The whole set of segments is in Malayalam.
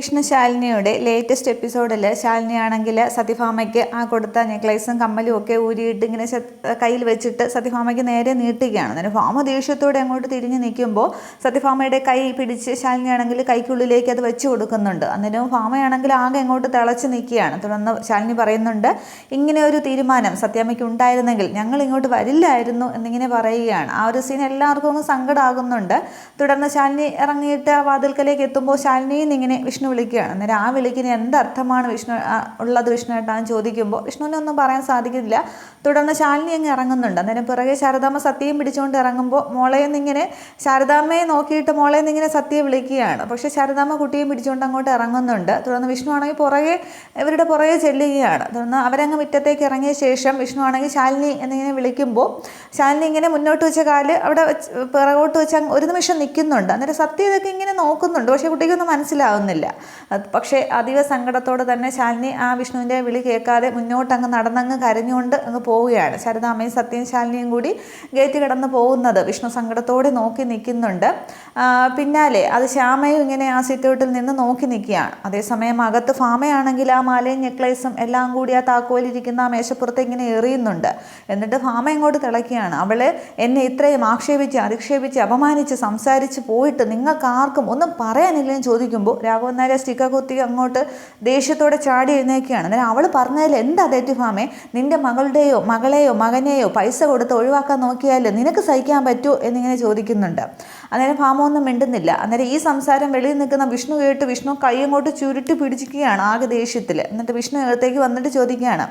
വിഷ്ണു ശാലിനിയുടെ ലേറ്റസ്റ്റ് എപ്പിസോഡിൽ ശാലിനിയാണെങ്കിൽ സതിഫാമയ്ക്ക് ആ കൊടുത്ത നെക്ലൈസും കമ്മലും ഒക്കെ ഊരിയിട്ട് ഇങ്ങനെ കയ്യിൽ വെച്ചിട്ട് സത്യഭാമയ്ക്ക് നേരെ നീട്ടുകയാണ്. അതിന് ഫാമ ദേഷ്യത്തോടെ അങ്ങോട്ട് തിരിഞ്ഞ് നിൽക്കുമ്പോൾ സത്യഭാമയുടെ കൈ പിടിച്ച് ശാലിനിയാണെങ്കിൽ കൈക്കുള്ളിലേക്ക് അത് വെച്ച് കൊടുക്കുന്നുണ്ട്. അന്നേരം ഫാമയാണെങ്കിൽ ആകെ അങ്ങോട്ട് തിളച്ച് നിൽക്കുകയാണ്. തുടർന്ന് ശാലിനി പറയുന്നുണ്ട് ഇങ്ങനെ ഒരു തീരുമാനം സത്യാമയ്ക്ക് ഉണ്ടായിരുന്നെങ്കിൽ ഞങ്ങൾ ഇങ്ങോട്ട് വരില്ലായിരുന്നു എന്നിങ്ങനെ പറയുകയാണ്. ആ ഒരു സീൻ എല്ലാവർക്കും ഒന്ന് സങ്കടമാകുന്നുണ്ട് തുടർന്ന് ശാലിനി ഇറങ്ങിയിട്ട് ആ വാതിൽക്കലേക്ക് എത്തുമ്പോൾ ശാലിനിയും ഇങ്ങനെ വിഷ്ണു വിളിക്കുകയാണ്. അന്നേരം ആ വിളിക്കിന് എന്തർത്ഥമാണ് വിഷ്ണു ഉള്ളത് വിഷ്ണുവായിട്ടാണ് ചോദിക്കുമ്പോൾ വിഷ്ണുവിനെ ഒന്നും പറയാൻ സാധിക്കില്ല തുടർന്ന് ശാലിനി അങ്ങ് ഇറങ്ങുന്നുണ്ട്. അന്നേരം പിറകെ ശാരദാമ്മ സത്യം പിടിച്ചുകൊണ്ട് ഇറങ്ങുമ്പോൾ മോളെ നിന്നിങ്ങനെ ശാരദാമ്മയെ നോക്കിയിട്ട് മോളെ നിന്നിങ്ങനെ സത്യയെ വിളിക്കുകയാണ്. പക്ഷേ ശാരദാമ്മ കുട്ടിയും പിടിച്ചുകൊണ്ട് അങ്ങോട്ട് ഇറങ്ങുന്നുണ്ട്. തുടർന്ന് വിഷ്ണു ആണെങ്കിൽ പുറകെ ഇവരുടെ പുറകെ ചെല്ലുകയാണ്. തുടർന്ന് അവരങ്ങ് മുറ്റത്തേക്ക് ഇറങ്ങിയ ശേഷം വിഷ്ണു ആണെങ്കിൽ ശാലിനി എന്നിങ്ങനെ വിളിക്കുമ്പോൾ ശാലിനി ഇങ്ങനെ മുന്നോട്ട് വെച്ച കാൽ അവിടെ പിറകോട്ട് വെച്ച് ഒരു നിമിഷം നിൽക്കുന്നുണ്ട്. അന്നേരം സത്യ ഇതൊക്കെ ഇങ്ങനെ നോക്കുന്നുണ്ട്. പക്ഷേ കുട്ടിക്കൊന്നും മനസ്സിലാവുന്നില്ല. പക്ഷേ അതീവ സങ്കടത്തോടെ തന്നെ ശാലിനി ആ വിഷ്ണുവിന്റെ വിളി കേൾക്കാതെ മുന്നോട്ട് അങ്ങ് നടന്നങ്ങ് കരഞ്ഞുകൊണ്ട് അങ്ങ് പോവുകയാണ്. ശരദാമ്മയും സത്യം ശാലിനിയും കൂടി ഗേറ്റ് കടന്ന് പോകുന്നത് വിഷ്ണു സങ്കടത്തോടെ നോക്കി നിൽക്കുന്നുണ്ട്. പിന്നാലെ അത് ശ്യാമയും ഇങ്ങനെ ആ സിറ്റൗട്ടിൽ നിന്ന് നോക്കി നിൽക്കുകയാണ്. അതേസമയം അകത്ത് ഫാമയാണെങ്കിൽ ആ മാലയും നെക്ലേസും എല്ലാം കൂടി ആ താക്കോലിരിക്കുന്ന ആ മേശപ്പുറത്ത് ഇങ്ങനെ എറിയുന്നുണ്ട്. എന്നിട്ട് ഫാമ ഇങ്ങോട്ട് തിളയ്ക്കുകയാണ് അവൾ എന്നെ ഇത്രയും ആക്ഷേപിച്ച് അധിക്ഷേപിച്ച് അപമാനിച്ച് സംസാരിച്ച് പോയിട്ട് നിങ്ങൾക്ക് ആർക്കും ഒന്നും പറയാനില്ലെന്ന് ചോദിക്കുമ്പോൾ രാഘവൻ നായർ സ്റ്റിക്ക കുത്തി അങ്ങോട്ട് ദേഷ്യത്തോടെ ചാടി എഴുന്നേക്കുകയാണ് അന്നേരം അവൾ പറഞ്ഞതിൽ എന്താ തെറ്റിഫാമേ നിന്റെ മകളുടെയോ മകളെയോ മകനെയോ പൈസ കൊടുത്ത് ഒഴിവാക്കാൻ നോക്കിയാൽ നിനക്ക് സഹിക്കാൻ പറ്റുമോ എന്നിങ്ങനെ ചോദിക്കുന്നുണ്ട്. അന്നേരം ഭാമമൊന്നും ഒന്നും മിണ്ടുന്നില്ല. അന്നേരം ഈ സംസാരം വെളിയിൽ നിൽക്കുന്ന വിഷ്ണു കേട്ട് വിഷ്ണു കൈ അങ്ങോട്ട് ചുരുട്ടി പിടിച്ചിരിക്കുകയാണ് ആകെ ദേഷ്യത്തിൽ. എന്നിട്ട് വിഷ്ണു അകത്തേക്ക് വന്നിട്ട് ചോദിക്കുകയാണ്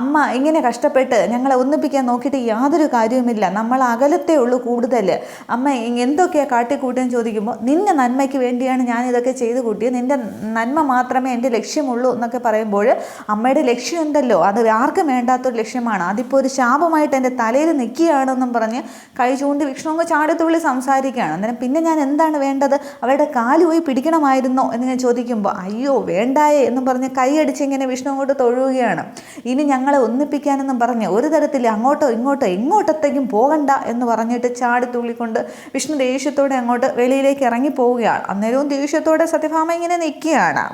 അമ്മ ഇങ്ങനെ കഷ്ടപ്പെട്ട് ഞങ്ങളെ ഒന്നിപ്പിക്കാൻ നോക്കിയിട്ട് യാതൊരു കാര്യവുമില്ല. നമ്മൾ അകലത്തേ ഉള്ളൂ കൂടുതൽ. അമ്മ എന്തൊക്കെയാണ് എന്തൊക്കെയാ കാട്ടിക്കൂട്ടിയെന്ന് ചോദിക്കുമ്പോൾ നിന്റെ നന്മയ്ക്ക് വേണ്ടിയാണ് ഞാൻ ഇതൊക്കെ ചെയ്തു കൂട്ടിയത്. നിന്റെ നന്മ മാത്രമേ എന്റെ ലക്ഷ്യമുള്ളൂ എന്നൊക്കെ പറയുമ്പോൾ അമ്മയുടെ ലക്ഷ്യം ഉണ്ടല്ലോ അത് ആർക്കും വേണ്ടാത്തൊരു ലക്ഷ്യമാണ്. അതിപ്പോൾ ഒരു ശാപമായിട്ട് എന്റെ തലയിൽ നിൽക്കുകയാണെന്നും പറഞ്ഞ് കൈ ചൂണ്ടി വിഷ്ണു അങ്ങ് ചാടത്തുള്ളി സംസാരിക്കുകയാണ്. അന്നേരം പിന്നെ ഞാൻ എന്താണ് വേണ്ടത്? അവരുടെ കാൽ പോയി പിടിക്കണമായിരുന്നോ? എന്നിങ്ങനെ ചോദിക്കുമ്പോൾ അയ്യോ വേണ്ടായേ എന്നും പറഞ്ഞ് കൈയടിച്ച് ഇങ്ങനെ വിഷ്ണു അങ്ങോട്ട് തൊഴുകയാണ്. ഇനി ഞങ്ങളെ ഒന്നിപ്പിക്കാനെന്നും പറഞ്ഞ് ഒരു തരത്തിൽ അങ്ങോട്ടോ ഇങ്ങോട്ടോ എങ്ങോട്ടത്തേക്കും പോകണ്ട എന്ന് പറഞ്ഞിട്ട് ചാടി തുള്ളിക്കൊണ്ട് വിഷ്ണു ദേഷ്യത്തോടെ അങ്ങോട്ട് വെളിയിലേക്ക് ഇറങ്ങി പോവുകയാണ് അന്നേരവും ദേഷ്യത്തോടെ സത്യഭാമ ഇങ്ങനെ നിൽക്കുകയാണ്.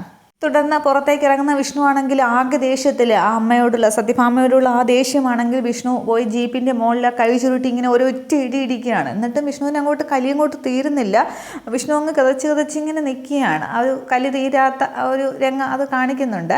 തുടർന്ന് പുറത്തേക്ക് ഇറങ്ങുന്ന വിഷ്ണു ആണെങ്കിൽ ആകെ ദേഷ്യത്തിൽ ആ അമ്മയോടുള്ള സത്യഭാമയോടുള്ള ആ ദേഷ്യമാണെങ്കിൽ വിഷ്ണു പോയി ജീപ്പിന്റെ മുകളിൽ കൈ ചുരുട്ടി ഇങ്ങനെ ഒരൊറ്റ ഇടി ഇടിക്കുകയാണ്. എന്നിട്ടും വിഷ്ണുവിന് അങ്ങോട്ട് കലി അങ്ങോട്ട് തീരുന്നില്ല. വിഷ്ണു അങ്ങ് കിതച്ച് കിതച്ച് ഇങ്ങനെ നിൽക്കുകയാണ് ആ ഒരു കലി തീരാത്ത ഒരു രംഗം അത് കാണിക്കുന്നുണ്ട്.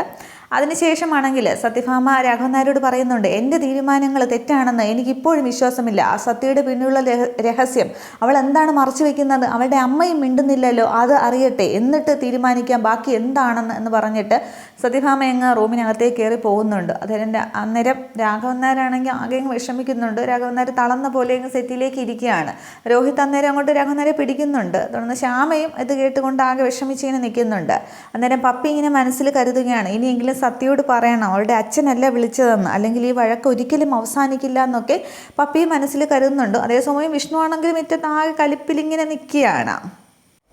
അതിനുശേഷമാണെങ്കിൽ സത്യഭാമ രാഘവൻ നായരോട് പറയുന്നുണ്ട് എന്റെ തീരുമാനങ്ങൾ തെറ്റാണെന്ന് എനിക്കിപ്പോഴും വിശ്വാസമില്ല. ആ സത്യയുടെ പിന്നിലുള്ള രഹസ്യം അവൾ എന്താണ് മറച്ചു വെക്കുന്നത്? അവളുടെ അമ്മയും മിണ്ടുന്നില്ലല്ലോ അത് അറിയട്ടെ. എന്നിട്ട് തീരുമാനിക്കാം ബാക്കി എന്താണെന്ന് എന്ന് പറഞ്ഞിട്ട് സത്യഭാമ അങ്ങ് റൂമിനകത്തേക്ക് കയറി പോകുന്നുണ്ട്. അതിന്റെ അന്നേരം രാഘവൻ നായരാണെങ്കിൽ ആകെ അങ്ങ് വിഷമിക്കുന്നുണ്ട്. രാഘവൻ നായർ തളർന്ന പോലെ അങ്ങ് സെറ്റിലേക്ക് ഇരിക്കുകയാണ്. രോഹിത് അന്നേരം അങ്ങോട്ട് രാഘവൻ നായരെ പിടിക്കുന്നുണ്ട്. തുടർന്ന് ശ്യാമയും ഇത് കേട്ടുകൊണ്ട് ആകെ വിഷമിച്ച് ഇങ്ങനെ നിൽക്കുന്നുണ്ട്. അന്നേരം പപ്പി ഇങ്ങനെ മനസ്സിൽ കരുതുകയാണ് ഇനിയെങ്കിലും സത്യയോട് പറയണം. അവളുടെ അച്ഛനല്ല വിളിച്ചതെന്ന്. അല്ലെങ്കിൽ ഈ വഴക്ക് ഒരിക്കലും അവസാനിക്കില്ല എന്നൊക്കെ പപ്പി മനസ്സിൽ കരുതുന്നുണ്ട്. അതേസമയം വിഷ്ണു ആണെങ്കിൽ മുറ്റത്ത് ആകെ കലിപ്പിലിങ്ങനെ നിൽക്കുകയാണ്.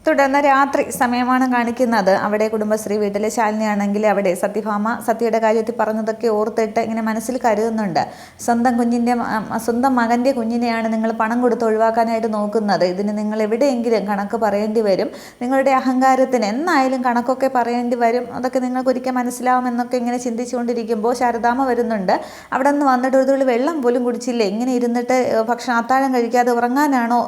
തുടർന്ന് രാത്രി സമയമാണ് കാണിക്കുന്നത്. അവിടെ കുടുംബശ്രീ വീട്ടിലെ ശാലിനിയാണെങ്കിൽ അവിടെ സത്യഭാമ സത്യയുടെ കാര്യത്തിൽ പറഞ്ഞതൊക്കെ ഓർത്തിട്ട് ഇങ്ങനെ മനസ്സിൽ കരുതുന്നുണ്ട്. സ്വന്തം കുഞ്ഞിന്റെ സ്വന്തം മകന്റെ കുഞ്ഞിനെയാണ് നിങ്ങൾ പണം കൊടുത്ത് ഒഴിവാക്കാനായിട്ട് നോക്കുന്നത്. ഇതിന് നിങ്ങൾ എവിടെയെങ്കിലും കണക്ക് പറയേണ്ടി വരും. നിങ്ങളുടെ അഹങ്കാരത്തിന് എന്നായാലും കണക്കൊക്കെ പറയേണ്ടി വരും. അതൊക്കെ നിങ്ങൾക്ക് ഒരിക്കൽ മനസ്സിലാവുമെന്നൊക്കെ ഇങ്ങനെ ചിന്തിച്ചുകൊണ്ടിരിക്കുമ്പോൾ ശാരദാമ്മ വരുന്നുണ്ട്. അവിടെ നിന്ന് വന്നിട്ട് ഒരു തുള്ളി വെള്ളം പോലും കുടിച്ചില്ല. ഇങ്ങനെ ഇരുന്നിട്ട് ഭക്ഷണം അത്താഴം കഴിക്കാതെ ഉറങ്ങാനാണോ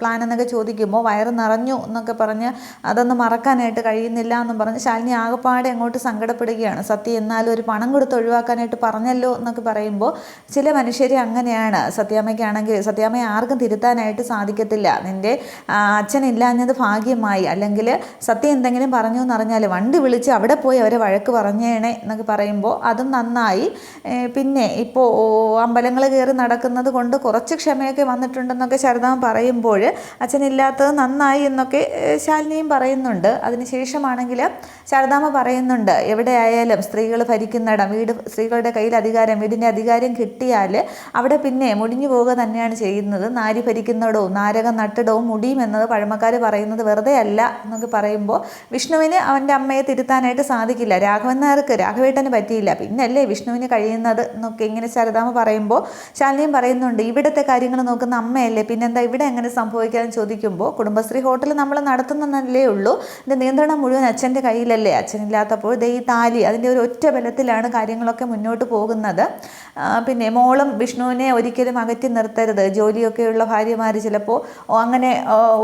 പ്ലാൻ എന്നൊക്കെ ചോദിക്കുമ്പോൾ വയറ് നിറഞ്ഞു എന്നൊക്കെ പറഞ്ഞ് അതൊന്നും മറക്കാനായിട്ട് കഴിയുന്നില്ല എന്നും പറഞ്ഞ് ശാലിനി ആകപ്പാടെ അങ്ങോട്ട് സങ്കടപ്പെടുകയാണ്. സത്യം എന്നാലും ഒരു പണം കൊടുത്ത് ഒഴിവാക്കാനായിട്ട് പറഞ്ഞല്ലോ എന്നൊക്കെ പറയുമ്പോൾ ചില മനുഷ്യർ അങ്ങനെയാണ്. സത്യാമ്മയ്ക്കാണെങ്കിൽ സത്യാമ്മയെ ആർക്കും തിരുത്താനായിട്ട് സാധിക്കത്തില്ല. നിന്റെ അച്ഛനില്ലാഞ്ഞത് ഭാഗ്യമായി. അല്ലെങ്കിൽ സത്യം എന്തെങ്കിലും പറഞ്ഞു എന്നറിഞ്ഞാൽ വണ്ടി വിളിച്ച് അവിടെ പോയി അവരെ വഴക്ക് പറഞ്ഞേണേ എന്നൊക്കെ പറയുമ്പോൾ അതും നന്നായി. പിന്നെ ഇപ്പോൾ അമ്പലങ്ങൾ കയറി നടക്കുന്നത് കൊണ്ട് കുറച്ച് ക്ഷമയൊക്കെ വന്നിട്ടുണ്ടെന്നൊക്കെ ശാരദാമ്മ പറയുമ്പോൾ അച്ഛനില്ലാത്തത് നന്നായി എന്നൊക്കെ ശാലിനിയും പറയുന്നുണ്ട്. അതിനുശേഷമാണെങ്കിൽ ശാരദാമ്മ പറയുന്നുണ്ട് എവിടെയായാലും സ്ത്രീകൾ ഭരിക്കുന്നിടം വീട് സ്ത്രീകളുടെ കയ്യിൽ അധികാരം വീടിന്റെ അധികാരം കിട്ടിയാൽ അവിടെ പിന്നെ മുടിഞ്ഞു പോവുക തന്നെയാണ് ചെയ്യുന്നത്. നാരി ഭരിക്കുന്നിടവും നാരകം നട്ടിടവും മുടിയും എന്നത് പഴമക്കാർ പറയുന്നത് വെറുതെ അല്ല എന്നൊക്കെ പറയുമ്പോൾ വിഷ്ണുവിന് അവന്റെ അമ്മയെ തിരുത്താനായിട്ട് സാധിക്കില്ല. രാഘവൻ നായർക്ക് രാഘവേട്ടന് പറ്റിയില്ല. പിന്നല്ലേ വിഷ്ണുവിന് കഴിയുന്നത് എന്നൊക്കെ ഇങ്ങനെ ശാരദാമ്മ പറയുമ്പോൾ ശാലിനിയും പറയുന്നുണ്ട് ഇവിടുത്തെ കാര്യങ്ങൾ നോക്കുന്ന അമ്മയല്ലേ പിന്നെന്താ ഇവിടെ എങ്ങനെ സംഭവിക്കാൻ ചോദിക്കുമ്പോൾ കുടുംബശ്രീ ഹോട്ടൽ നമ്മൾ നടത്തുന്നതല്ലേ ഉള്ളൂ. ഇതിന്റെ നിയന്ത്രണം മുഴുവൻ അച്ഛന്റെ കയ്യിലല്ലേ? അച്ഛനില്ലാത്തപ്പോൾ ദേ ഈ താലി അതിന്റെ ഒരു ഒറ്റ ബലത്തിലാണ് കാര്യങ്ങളൊക്കെ മുന്നോട്ട് പോകുന്നത്. പിന്നെ മോളും വിഷ്ണുവിനെ ഒരിക്കലും അകറ്റി നിർത്തരുത്. ജോലിയൊക്കെയുള്ള ഭാര്യമാർ ചിലപ്പോൾ അങ്ങനെ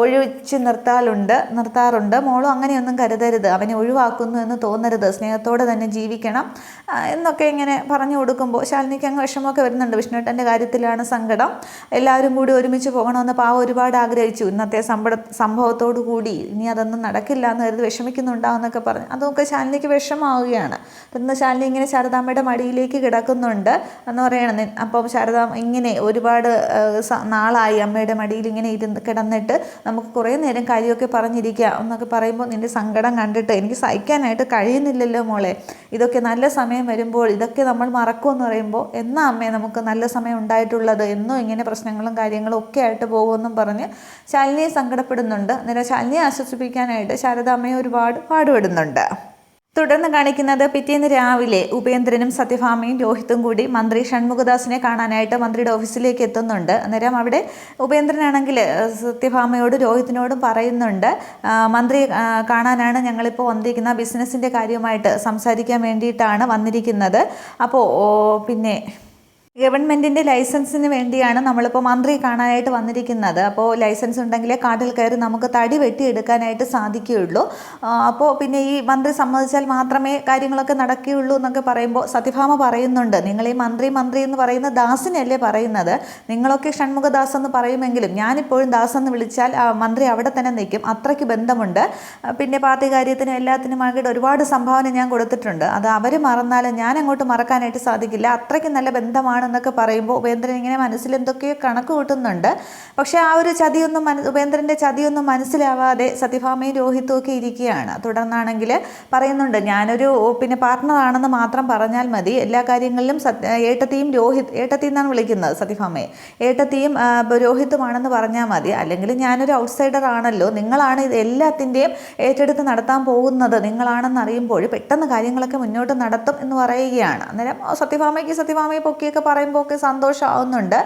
ഒഴിച്ച് നിർത്താറുണ്ട് നിർത്താറുണ്ട്. മോളും അങ്ങനെയൊന്നും കരുതരുത്. അവനെ ഒഴിവാക്കുന്നു എന്ന് തോന്നരുത്. സ്നേഹത്തോടെ തന്നെ ജീവിക്കണം എന്നൊക്കെ ഇങ്ങനെ പറഞ്ഞു കൊടുക്കുമ്പോൾ ശാലിനിക്ക് അങ്ങ് വിഷമമൊക്കെ വരുന്നുണ്ട്. വിഷ്ണുട്ടന്റെ കാര്യത്തിലാണ് സങ്കടം. എല്ലാവരും കൂടി ഒരുമിച്ച് പോകണമെന്ന് പാവ ഒരുപാട് ആഗ്രഹിച്ചു. ഇന്നത്തെ സമ്പട സംഭവത്തോടു കൂടി ഇനി അതൊന്നും നടക്കില്ല എന്ന് കരുതി വിഷമിക്കുന്നുണ്ടാവുന്നൊക്കെ പറഞ്ഞു. അതൊക്കെ ശാലിനിക്ക് വിഷമാവുകയാണ് ഇന്ന് ശാലിനി ഇങ്ങനെ ശാരദാമ്മയുടെ മടിയിലേക്ക് കിടക്കുന്നുണ്ട് എന്ന് പറയണം. അപ്പം ശാരദ ഇങ്ങനെ ഒരുപാട് നാളായി അമ്മയുടെ മടിയിൽ ഇങ്ങനെ ഇരുന്ന് കിടന്നിട്ട് നമുക്ക് കുറേ നേരം കാര്യമൊക്കെ പറഞ്ഞിരിക്കുക എന്നൊക്കെ പറയുമ്പോൾ നിന്റെ സങ്കടം കണ്ടിട്ട് എനിക്ക് സഹിക്കാനായിട്ട് കഴിയുന്നില്ലല്ലോ മോളെ. ഇതൊക്കെ നല്ല സമയം വരുമ്പോൾ ഇതൊക്കെ നമ്മൾ മറക്കുമെന്ന് പറയുമ്പോൾ എന്നാ അമ്മേ നമുക്ക് നല്ല സമയം ഉണ്ടായിട്ടുള്ളത്? എന്നും ഇങ്ങനെ പ്രശ്നങ്ങളും കാര്യങ്ങളും ഒക്കെ ആയിട്ട് പോകുമെന്നും പറഞ്ഞ് ശാലിനിയെ സങ്കടപ്പെടുന്നുണ്ട്. അന്നേരം ശാലിനിയെ ആശ്വസിപ്പിക്കാനായിട്ട് ശാരദ അമ്മയെ ഒരുപാട് പാടുപെടുന്നുണ്ട്. തുടർന്ന് കാണിക്കുന്നത് പിറ്റേന്ന് രാവിലെ ഉപേന്ദ്രനും സത്യഭാമയും രോഹിത്തും കൂടി മന്ത്രി ഷൺമുഖദാസിനെ കാണാനായിട്ട് മന്ത്രിയുടെ ഓഫീസിലേക്ക് എത്തുന്നുണ്ട്. അന്നേരം അവിടെ ഉപേന്ദ്രനാണെങ്കിൽ സത്യഭാമയോടും രോഹിത്തിനോടും പറയുന്നുണ്ട് മന്ത്രി കാണാനാണ് ഞങ്ങളിപ്പോൾ വന്നിരിക്കുന്ന ബിസിനസ്സിന്റെ കാര്യമായിട്ട് സംസാരിക്കാൻ വേണ്ടിയിട്ടാണ് വന്നിരിക്കുന്നത്. അപ്പോൾ പിന്നെ ഗവൺമെന്റിന്റെ ലൈസൻസിന് വേണ്ടിയാണ് നമ്മളിപ്പോൾ മന്ത്രി കാണാനായിട്ട് വന്നിരിക്കുന്നത്. അപ്പോൾ ലൈസൻസ് ഉണ്ടെങ്കിലേ കാട്ടിൽ കയറി നമുക്ക് തടി വെട്ടിയെടുക്കാനായിട്ട് സാധിക്കുകയുള്ളൂ. അപ്പോൾ പിന്നെ ഈ മന്ത്രി സമ്മതിച്ചാൽ മാത്രമേ കാര്യങ്ങളൊക്കെ നടക്കുകയുള്ളൂ എന്നൊക്കെ പറയുമ്പോൾ സത്യഭാമ പറയുന്നുണ്ട്. നിങ്ങൾ ഈ മന്ത്രി മന്ത്രി എന്ന് പറയുന്ന ദാസിനല്ലേ പറയുന്നത്? നിങ്ങളൊക്കെ ഷൺമുഖദാസ് എന്ന് പറയുമെങ്കിലും ഞാനിപ്പോഴും ദാസ് എന്ന് വിളിച്ചാൽ മന്ത്രി അവിടെ തന്നെ നിൽക്കും. അത്രയ്ക്ക് ബന്ധമുണ്ട്. പിന്നെ പാർട്ടി എല്ലാത്തിനും എല്ലാത്തിനുമായിട്ട് ഒരുപാട് സംഭാവന ഞാൻ കൊടുത്തിട്ടുണ്ട്. അത് അവർ മറന്നാലും ഞാൻ അങ്ങോട്ട് മറക്കാനായിട്ട് സാധിക്കില്ല. അത്രയ്ക്ക് നല്ല ബന്ധമാണെന്നൊക്കെ പറയുമ്പോൾ ഉപേന്ദ്രൻ ഇങ്ങനെ മനസ്സിൽ എന്തൊക്കെയോ കണക്ക് കൂട്ടുന്നുണ്ട്. പക്ഷേ ആ ഒരു ചതിയൊന്നും മന ഉപേന്ദ്രന്റെ ചതിയൊന്നും മനസ്സിലാവാതെ സത്യഭാമയും രോഹിത്തും ഒക്കെ ഇരിക്കുകയാണ്. തുടർന്നാണെങ്കിൽ പറയുന്നുണ്ട് ഞാനൊരു പിന്നെ പാർട്ട്ണറാണെന്ന് മാത്രം പറഞ്ഞാൽ മതി. എല്ലാ കാര്യങ്ങളിലും സത്യ ഏട്ടത്തിയും രോഹിത് ഏട്ടത്തി എന്നാണ് വിളിക്കുന്നത് സത്യഭാമയെ. ഏട്ടത്തിയും രോഹിത്തുമാണെന്ന് പറഞ്ഞാൽ മതി. അല്ലെങ്കിൽ ഞാനൊരു ഔട്ട്സൈഡർ ആണല്ലോ. നിങ്ങളാണ് ഇത് എല്ലാത്തിന്റെയും ഏറ്റെടുത്ത് നടത്താൻ പോകുന്നത്. നിങ്ങളാണെന്ന് അറിയുമ്പോൾ പെട്ടെന്ന് കാര്യങ്ങളൊക്കെ മുന്നോട്ട് നടത്തും എന്ന് പറയുകയാണ്. അന്നേരം സത്യഭാമയ്ക്ക് സത്യഭാമയെ പൊക്കിയൊക്കെ പറയുമ്പോൾ ഒക്കെ സന്തോഷമാവുന്നുണ്ട്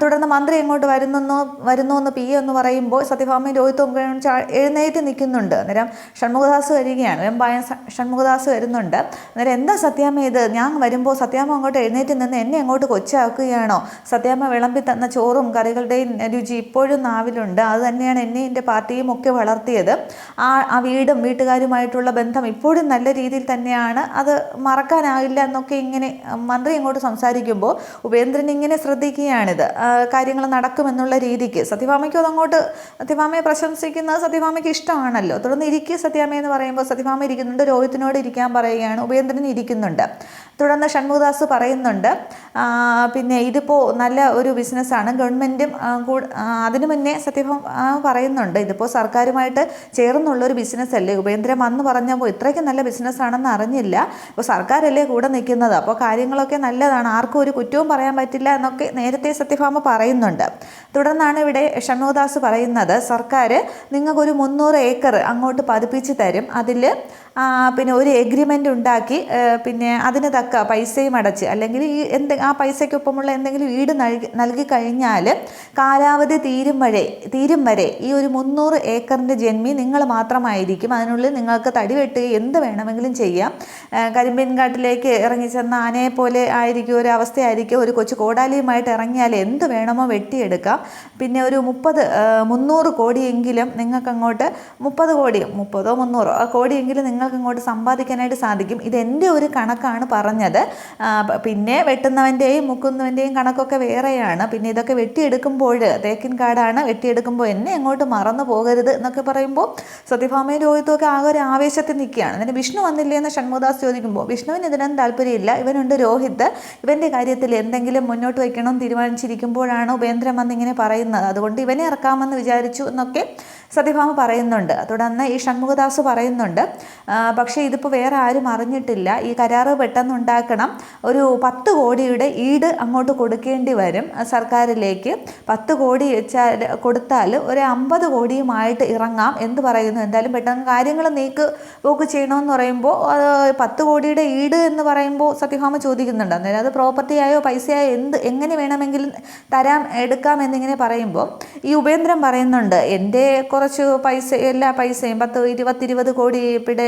തുടർന്ന് മന്ത്രി എങ്ങോട്ട് വരുന്നെന്നോ വരുന്നു എന്ന് പി എന്ന് പറയുമ്പോൾ സത്യഭാമയും രോഹിത്തും എഴുന്നേറ്റ് നിൽക്കുന്നുണ്ട്. അന്നേരം ഷൺമുഖദാസ് വരികയാണ്. വെമ്പായം ഷൺമുഖദാസ് വരുന്നുണ്ട്. അന്നേരം എന്താ സത്യാമ്മ ഇത്? ഞാൻ വരുമ്പോൾ സത്യാമ്മ അങ്ങോട്ട് എഴുന്നേറ്റ് നിന്ന് എന്നെ അങ്ങോട്ട് കൊച്ചാക്കുകയാണോ? സത്യാമ്മ വിളമ്പി തന്ന ചോറും കറികളുടെയും രുചി ഇപ്പോഴും നാവിലുണ്ട്. അത് തന്നെയാണ് എന്നെ എന്റെ പാർട്ടിയും ഒക്കെ വളർത്തിയത്. ആ ആ വീടും വീട്ടുകാരുമായിട്ടുള്ള ബന്ധം ഇപ്പോഴും നല്ല രീതിയിൽ തന്നെയാണ്. അത് മറക്കാനാവില്ല എന്നൊക്കെ ഇങ്ങനെ മന്ത്രി ഇങ്ങോട്ട് സംസാരിക്കുമ്പോൾ ഉപേന്ദ്രൻ ഇങ്ങനെ ശ്രദ്ധിക്കുകയാണിത്. കാര്യങ്ങൾ നടക്കുമെന്നുള്ള രീതിക്ക്. സത്യഭാമയ്ക്കും അതങ്ങോട്ട് സത്യഭാമയെ പ്രശംസിക്കുന്നത് സത്യഭാമയ്ക്ക് ഇഷ്ടമാണല്ലോ. തുടർന്ന് ഇരിക്കുക സത്യാമ എന്ന് പറയുമ്പോൾ സത്യഭാമ ഇരിക്കുന്നുണ്ട് രോഹിത്തിനോട് ഇരിക്കാൻ പറയുകയാണ് ഉപേന്ദ്രൻ ഇരിക്കുന്നുണ്ട്. തുടർന്ന് ഷൺമുഖദാസ് പറയുന്നുണ്ട് പിന്നെ ഇതിപ്പോൾ നല്ല ഒരു ബിസിനസ്സാണ്. ഗവൺമെന്റും അതിനു മുന്നേ സത്യഭാമ പറയുന്നുണ്ട് ഇതിപ്പോൾ സർക്കാരുമായിട്ട് ചേർന്നുള്ളൊരു ബിസിനസ് അല്ലേ ഉപേന്ദ്രൻ അന്ന് പറഞ്ഞപ്പോൾ ഇത്രയ്ക്ക് നല്ല ബിസിനസ്സാണെന്ന് അറിഞ്ഞില്ല. ഇപ്പോൾ സർക്കാരല്ലേ കൂടെ നിൽക്കുന്നത്? അപ്പോൾ കാര്യങ്ങളൊക്കെ നല്ലതാണ്. ആർക്കും ഒരു കുറ്റവും പറയാൻ പറ്റില്ല എന്നൊക്കെ നേരത്തെ സത്യഭാമ പറയുന്നുണ്ട്. തുടർന്നാണ് ഇവിടെ ഷൺമുഖദാസ് പറയുന്നത് സർക്കാർ നിങ്ങൾക്കൊരു മുന്നൂറ് ഏക്കർ അങ്ങോട്ട് പതിപ്പിച്ച് തരും. അതിൽ പിന്നെ ഒരു എഗ്രിമെന്റ് ഉണ്ടാക്കി പിന്നെ അതിന് തക്ക പൈസയും അടച്ച്. അല്ലെങ്കിൽ ഈ എന്ത് ആ പൈസയ്ക്കൊപ്പമുള്ള എന്തെങ്കിലും ഈട് നൽകി നൽകി കഴിഞ്ഞാൽ കാലാവധി തീരും വരെ തീരും വരെ ഈ ഒരു മുന്നൂറ് ഏക്കറിന്റെ ജന്മി നിങ്ങൾ മാത്രമായിരിക്കും. അതിനുള്ളിൽ നിങ്ങൾക്ക് തടി വെട്ടുക എന്ത് വേണമെങ്കിലും ചെയ്യാം. കരിമ്പിൻകാട്ടിലേക്ക് കരിമ്പിൻ കാട്ടിലേക്ക് ഇറങ്ങിച്ചെന്ന ആനയെ പോലെ ആയിരിക്കും ഒരു അവസ്ഥയായിരിക്കും. ഒരു കൊച്ചു കോടാലിയുമായിട്ട് ഇറങ്ങിയാൽ എന്ത് വേണമോ വെട്ടിയെടുക്കാം. പിന്നെ ഒരു മുപ്പത് മുന്നൂറ് കോടിയെങ്കിലും നിങ്ങൾക്ക് അങ്ങോട്ട് മുപ്പത് കോടിയും മുപ്പതോ മുന്നൂറോ ആ കോടിയെങ്കിലും നിങ്ങൾക്ക് അങ്ങോട്ട് സമ്പാദിക്കാനായിട്ട് സാധിക്കും. ഇതെന്റെ ഒരു കണക്കാണ് പറഞ്ഞത്. പിന്നെ വെട്ടുന്നവന്റെയും മുക്കുന്നവന്റെയും കണക്കൊക്കെ വേറെയാണ്. പിന്നെ ഇതൊക്കെ വെട്ടിയെടുക്കുമ്പോൾ തേക്കിൻ കാടാണ് വെട്ടിയെടുക്കുമ്പോൾ എന്നെ അങ്ങോട്ട് മറന്നു പോകരുത് എന്നൊക്കെ പറയുമ്പോൾ സത്യഭാമയും രോഹിത്തും ഒക്കെ ആകെ ഒരു ആവേശത്തിൽ നിൽക്കുകയാണ്. എന്നിട്ട് വിഷ്ണു വന്നില്ലേ എന്ന് ഷൺമുദാസ് ചോദിക്കുമ്പോൾ വിഷ്ണുവിന് ഇതിനൊന്നും താല്പര്യമില്ല. ഇവനുണ്ട് രോഹിത്. ഇവന്റെ കാര്യത്തിൽ എന്തെങ്കിലും മുന്നോട്ട് വയ്ക്കണം തീരുമാനിച്ചിരിക്കുമ്പോഴാണ് ഉപേന്ദ്രൻ വന്ന് ഇങ്ങനെ പറയുന്നത്. അതുകൊണ്ട് ഇവനെ ഇറക്കാമെന്ന് വിചാരിച്ചു എന്നൊക്കെ സത്യഭാമ പറയുന്നുണ്ട്. തുടർന്ന് ഈ ഷൺമുഖദാസ് പറയുന്നുണ്ട് പക്ഷേ ഇതിപ്പോൾ വേറെ ആരും അറിഞ്ഞിട്ടില്ല. ഈ കരാറ് പെട്ടെന്ന് ഉണ്ടാക്കണം ഒരു പത്ത് കോടിയുടെ ഈട് അങ്ങോട്ട് കൊടുക്കേണ്ടി വരും സർക്കാരിലേക്ക്. പത്ത് കോടി വെച്ചാൽ കൊടുത്താൽ ഒരു അമ്പത് കോടിയുമായിട്ട് ഇറങ്ങാം എന്ന് പറയുന്നു. എന്തായാലും പെട്ടെന്ന് കാര്യങ്ങൾ നീക്ക് പോക്ക് ചെയ്യണമെന്ന് പറയുമ്പോൾ പത്ത് കോടിയുടെ ഈട് എന്ന് പറയുമ്പോൾ സത്യഭാമ ചോദിക്കുന്നുണ്ട്. അന്നേരം അത് പ്രോപ്പർട്ടിയായോ പൈസയായോ എന്ത് എങ്ങനെ വേണമെങ്കിലും തരാം എടുക്കാം എന്നിങ്ങനെ പറയുമ്പോൾ ഈ ഉപേന്ദ്രൻ പറയുന്നുണ്ട് എന്റെ കുറച്ച് പൈസ എല്ലാ പൈസയും പത്ത് ഇരുപത്തിരുപത് കോടി പിന്നെ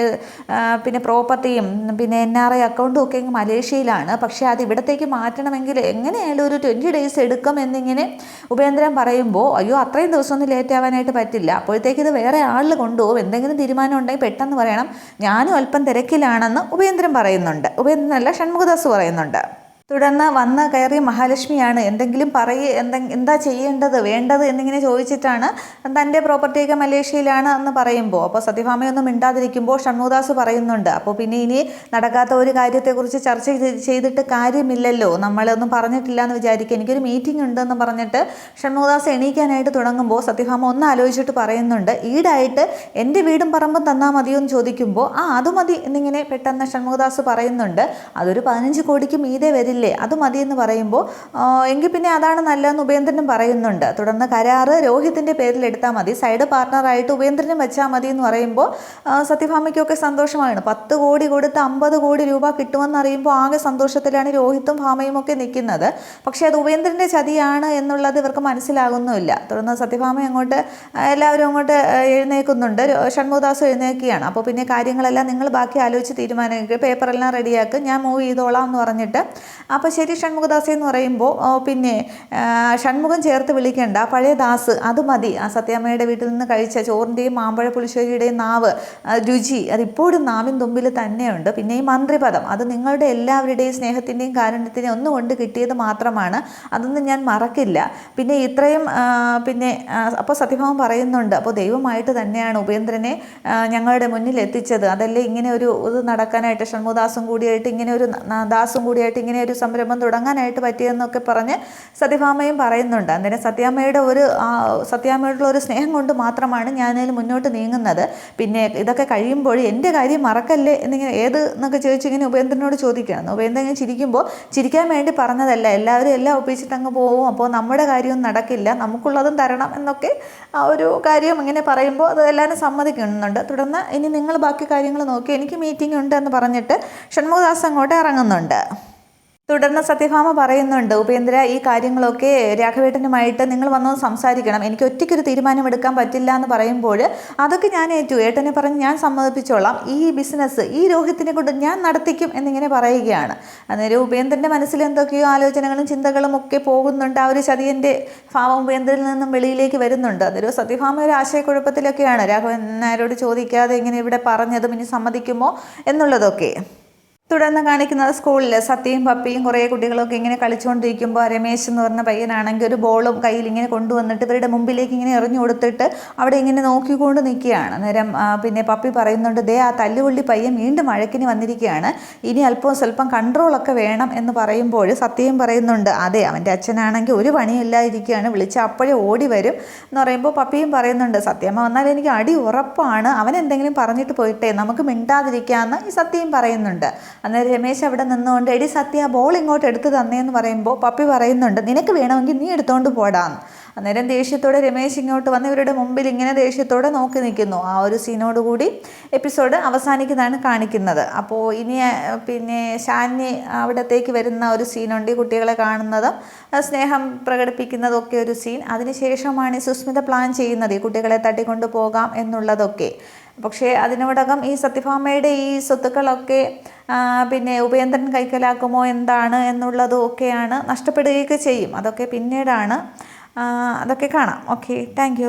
പിന്നെ പ്രോപ്പർട്ടിയും പിന്നെ എൻ ആർ ഐ അക്കൗണ്ടും ഒക്കെ മലേഷ്യയിലാണ്. പക്ഷേ അത് ഇവിടത്തേക്ക് മാറ്റണമെങ്കിൽ എങ്ങനെയായാലും ഒരു ട്വന്റി ഡേയ്സ് എടുക്കും എന്നിങ്ങനെ ഉപേന്ദ്രൻ പറയുമ്പോൾ അയ്യോ അത്രയും ദിവസമൊന്നും ലേറ്റ് ആവാനായിട്ട് പറ്റില്ല. അപ്പോഴത്തേക്ക് ഇത് വേറെ ആളിൽ കൊണ്ടുപോകും. എന്തെങ്കിലും തീരുമാനം ഉണ്ടെങ്കിൽ പെട്ടെന്ന് പറയണം. ഞാനും അല്പം തിരക്കിലാണെന്ന് ഉപേന്ദ്രൻ പറയുന്നുണ്ട്. ഉപേന്ദ്രനല്ല ഷൺമുഖദാസ് പറയുന്നുണ്ട്. തുടർന്ന് വന്ന് കയറി മഹാലക്ഷ്മിയാണ്. എന്തെങ്കിലും പറയേ എന്തെ എന്താ ചെയ്യേണ്ടത് വേണ്ടത് എന്നിങ്ങനെ ചോദിച്ചിട്ടാണ് തന്റെ പ്രോപ്പർട്ടിയൊക്കെ മലേഷ്യയിലാണ് എന്ന് പറയുമ്പോൾ. അപ്പോൾ സത്യഭാമയൊന്നും മിണ്ടാതിരിക്കുമ്പോൾ ഷൺമുദാസ് പറയുന്നുണ്ട് അപ്പോൾ പിന്നെ ഇനി നടക്കാത്ത ഒരു കാര്യത്തെക്കുറിച്ച് ചർച്ച ചെയ്തിട്ട് കാര്യമില്ലല്ലോ. നമ്മളൊന്നും പറഞ്ഞിട്ടില്ല എന്ന് വിചാരിക്കുക. എനിക്കൊരു മീറ്റിംഗ് ഉണ്ടെന്ന് പറഞ്ഞിട്ട് ഷൺമുദാസ് എണീക്കാനായിട്ട് തുടങ്ങുമ്പോൾ സത്യഭാമ ഒന്ന് ആലോചിച്ചിട്ട് പറയുന്നുണ്ട് ഈടായിട്ട് എന്റെ വീടും പറമ്പും തന്നാൽ മതിയോ എന്ന് ചോദിക്കുമ്പോൾ ആ അത് മതി എന്നിങ്ങനെ പെട്ടെന്ന് ഷൺമുഖദാസ് പറയുന്നുണ്ട്. അതൊരു പതിനഞ്ച് കോടിക്ക് മീതെ വരില്ലേ. അത് മതി എന്ന് പറയുമ്പോൾ എങ്കിൽ പിന്നെ അതാണ് നല്ലതെന്ന് ഉപേന്ദ്രനും പറയുന്നുണ്ട്. തുടർന്ന് കരാറ് രോഹിത്തിന്റെ പേരിൽ എടുത്താൽ മതി. സൈഡ് പാർട്ണറായിട്ട് ഉപേന്ദ്രനും വെച്ചാൽ മതി എന്ന് പറയുമ്പോൾ സത്യഭാമയ്ക്കൊക്കെ സന്തോഷമാണ്. പത്ത് കോടി കൊടുത്ത് അമ്പത് കോടി രൂപ കിട്ടുമെന്ന് അറിയുമ്പോൾ ആകെ സന്തോഷത്തിലാണ് രോഹിത്തും ഭാമയും ഒക്കെ നിൽക്കുന്നത്. പക്ഷേ അത് ഉപേന്ദ്രന്റെ ചതിയാണ് എന്നുള്ളത് ഇവർക്ക് മനസ്സിലാകുന്നുമില്ല. തുടർന്ന് സത്യഭാമ അങ്ങോട്ട് എല്ലാവരും അങ്ങോട്ട് എഴുന്നേൽക്കുന്നുണ്ട്. ഷൺമുദാസ് എഴുന്നേൽക്കുകയാണ്. അപ്പോൾ പിന്നെ കാര്യങ്ങളെല്ലാം നിങ്ങൾ ബാക്കി ആലോചിച്ച് തീരുമാനിക്കുക പേപ്പറെല്ലാം റെഡിയാക്കുക ഞാൻ മൂവ് ചെയ്തോളാം എന്ന് പറഞ്ഞിട്ട് അപ്പോൾ ശരി ഷൺമുഖദാസ് എന്ന് പറയുമ്പോൾ പിന്നെ ഷൺമുഖം ചേർത്ത് വിളിക്കേണ്ട പഴയ ദാസ് അത് മതി. ആ സത്യാമ്മയുടെ വീട്ടിൽ നിന്ന് കഴിച്ച ചോറിന്റെയും മാമ്പഴ പുളിശ്ശേരിയുടെയും നാവ് രുചി അതിപ്പോഴും നാവിൻ തുമ്പിൽ തന്നെയുണ്ട്. പിന്നെ ഈ മന്ത്രിപദം അത് നിങ്ങളുടെ എല്ലാവരുടെയും സ്നേഹത്തിന്റെയും കാരുണ്യത്തിന്റെയും ഒന്നുകൊണ്ട് കിട്ടിയത് മാത്രമാണ്. അതൊന്നും ഞാൻ മറക്കില്ല. പിന്നെ ഇത്രയും പിന്നെ അപ്പോൾ സത്യഭാമൻ പറയുന്നുണ്ട് അപ്പോൾ ദൈവമായിട്ട് തന്നെയാണ് ഉപേന്ദ്രനെ ഞങ്ങളുടെ മുന്നിൽ എത്തിച്ചത്. അതല്ലേ ഇങ്ങനെ ഒരു ഇത് നടക്കാനായിട്ട് ഷൺമുദാസും കൂടിയായിട്ട് ഇങ്ങനെ ഒരു ദാസും കൂടിയായിട്ട് ഇങ്ങനെ ഒരു സംരംഭം തുടങ്ങാനായിട്ട് പറ്റിയെന്നൊക്കെ പറഞ്ഞ് സത്യഭാമയും പറയുന്നുണ്ട്. അന്നേരം സത്യാമ്മയുടെ ഒരു സത്യാമ്മയോടുള്ള ഒരു സ്നേഹം കൊണ്ട് മാത്രമാണ് ഞാനതിൽ മുന്നോട്ട് നീങ്ങുന്നത്. പിന്നെ ഇതൊക്കെ കഴിയുമ്പോൾ എന്റെ കാര്യം മറക്കല്ലേ എന്നിങ്ങനെ ഏത് എന്നൊക്കെ ചോദിച്ച് ഇങ്ങനെ ഉപേന്ദ്രനോട് ചോദിക്കുകയാണ്. ഉപേന്ദ്രൻ ഇങ്ങനെ ചിരിക്കുമ്പോൾ ചിരിക്കാൻ വേണ്ടി പറഞ്ഞതല്ല എല്ലാവരും എല്ലാം ഒപ്പിച്ചിട്ട് അങ്ങ് പോവും അപ്പോൾ നമ്മുടെ കാര്യമൊന്നും നടക്കില്ല നമുക്കുള്ളതും തരണം എന്നൊക്കെ ഒരു കാര്യം ഇങ്ങനെ പറയുമ്പോൾ അത് എല്ലാവരും സമ്മതിക്കുന്നുണ്ട്. തുടർന്ന് ഇനി നിങ്ങൾ ബാക്കി കാര്യങ്ങൾ നോക്കി എനിക്ക് മീറ്റിംഗ് ഉണ്ട് എന്ന് പറഞ്ഞിട്ട് ഷൺമുഖദാസ് അങ്ങോട്ട് ഇറങ്ങുന്നുണ്ട്. തുടർന്ന് സത്യഭാമ പറയുന്നുണ്ട് ഉപേന്ദ്ര ഈ കാര്യങ്ങളൊക്കെ രാഘവേട്ടനുമായിട്ട് നിങ്ങൾ വന്നൊന്ന് സംസാരിക്കണം. എനിക്ക് ഒറ്റയ്ക്കൊരു തീരുമാനമെടുക്കാൻ പറ്റില്ല എന്ന് പറയുമ്പോൾ അതൊക്കെ ഞാൻ ഏറ്റു. ഏട്ടനെ പറഞ്ഞ് ഞാൻ സമ്മതിപ്പിച്ചോളാം. ഈ ബിസിനസ് ഈ രോഹിത്തിനെ കൊണ്ട് ഞാൻ നടത്തിക്കും എന്നിങ്ങനെ പറയുകയാണ്. അന്നേരം ഉപേന്ദ്രന്റെ മനസ്സിൽ എന്തൊക്കെയോ ആലോചനകളും ചിന്തകളും ഒക്കെ പോകുന്നുണ്ട്. ആ ഒരു ചതിയന്റെ ഭാവം ഉപേന്ദ്രനിൽ നിന്നും വെളിയിലേക്ക് വരുന്നുണ്ട്. അതൊരു സത്യഭാമ ഒരു ആശയക്കുഴപ്പത്തിലൊക്കെയാണ് രാഘവൻ നായരോട് ചോദിക്കാതെ ഇങ്ങനെ ഇവിടെ പറഞ്ഞതും ഇനി സമ്മതിക്കുമോ എന്നുള്ളതൊക്കെ. തുടർന്ന് കാണിക്കുന്നത് സ്കൂളിൽ സത്യയും പപ്പിയും കുറേ കുട്ടികളൊക്കെ ഇങ്ങനെ കളിച്ചുകൊണ്ടിരിക്കുമ്പോൾ രമേശ് എന്ന് പറഞ്ഞ പയ്യനാണെങ്കിൽ ഒരു ബോളും കയ്യിൽ ഇങ്ങനെ കൊണ്ടുവന്നിട്ട് ഇവരുടെ മുമ്പിലേക്ക് ഇങ്ങനെ എറിഞ്ഞു കൊടുത്തിട്ട് അവിടെ ഇങ്ങനെ നോക്കിക്കൊണ്ട് നിൽക്കുകയാണ്. നേരം പിന്നെ പപ്പി പറയുന്നുണ്ട് ദേ ആ തല്ലുകൊള്ളി പയ്യൻ വീണ്ടും മഴക്കിന് വന്നിരിക്കുകയാണ്. ഇനി അല്പം സ്വല്പം കൺട്രോളൊക്കെ വേണം എന്ന് പറയുമ്പോൾ സത്യം പറയുന്നുണ്ട് അതെ അവന്റെ അച്ഛനാണെങ്കിൽ ഒരു പണിയില്ലാതിരിക്കുകയാണ് വിളിച്ച് അപ്പോഴേ ഓടി വരും. എന്ന് പറയുമ്പോൾ പപ്പിയും പറയുന്നുണ്ട് സത്യമ്മ വന്നാൽ എനിക്ക് അടി ഉറപ്പാണ് അവൻ എന്തെങ്കിലും പറഞ്ഞിട്ട് പോയിട്ടേ നമുക്ക് മിണ്ടാതിരിക്കാമെന്ന് ഈ സത്യം പറയുന്നുണ്ട്. അന്നേരം രമേശ് അവിടെ നിന്നുകൊണ്ട് എടി സത്യ ബോൾ ഇങ്ങോട്ട് എടുത്ത് തന്നേന്ന് പറയുമ്പോൾ പപ്പി പറയുന്നുണ്ട് നിനക്ക് വേണമെങ്കിൽ നീ എടുത്തോണ്ട് പോടാന്ന്. അന്നേരം ദേഷ്യത്തോടെ രമേശ് ഇങ്ങോട്ട് വന്ന് ഇവരുടെ മുമ്പിൽ ഇങ്ങനെ ദേഷ്യത്തോടെ നോക്കി നിൽക്കുന്നു. ആ ഒരു സീനോട് കൂടി എപ്പിസോഡ് അവസാനിക്കുന്നതാണ് കാണിക്കുന്നത്. അപ്പോൾ ഇനി പിന്നെ ഷാന്യ അവിടത്തേക്ക് വരുന്ന ഒരു സീനുണ്ട് ഈ കുട്ടികളെ കാണുന്നതും സ്നേഹം പ്രകടിപ്പിക്കുന്നതും ഒക്കെ ഒരു സീൻ അതിനുശേഷമാണ് സുസ്മിത പ്ലാൻ ചെയ്യുന്നത് ഈ കുട്ടികളെ തട്ടിക്കൊണ്ടു പോകാം എന്നുള്ളതൊക്കെ. പക്ഷേ അതിനോടകം ഈ സത്യഭാമയുടെ ഈ സ്വത്തുക്കളൊക്കെ പിന്നെ ഉപേന്ദ്രൻ കൈക്കലാക്കുമോ എന്താണ് എന്നുള്ളതും ഒക്കെയാണ് നഷ്ടപ്പെടുകയൊക്കെ ചെയ്യും. അതൊക്കെ പിന്നീടാണ് അതൊക്കെ കാണാം. Okay thank